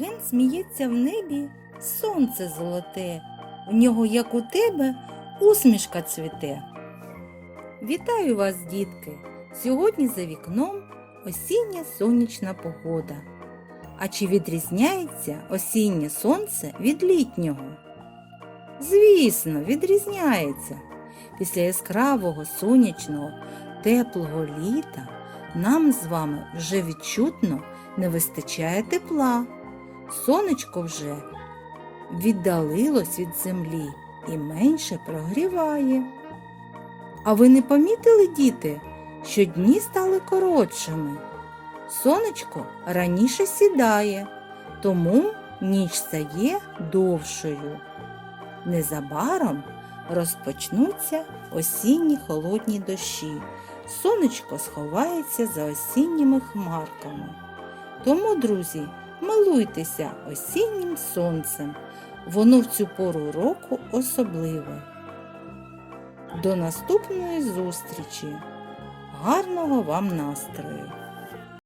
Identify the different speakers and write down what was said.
Speaker 1: Ген сміється в небі, сонце золоте, в нього, як у тебе, усмішка цвіте. Вітаю вас, дітки! Сьогодні за вікном осіння сонячна погода. А чи відрізняється осіннє сонце від літнього? Звісно, відрізняється. Після яскравого сонячного, теплого літа нам з вами вже відчутно не вистачає тепла. Сонечко вже віддалилось від землі і менше прогріває. А ви не помітили, діти, що дні стали коротшими? Сонечко раніше сідає, тому ніч стає довшою. Незабаром розпочнуться осінні холодні дощі. Сонечко сховається за осінніми хмарками. Тому, друзі, милуйтеся осіннім сонцем. Воно в цю пору року особливе. До наступної зустрічі. Гарного вам настрою!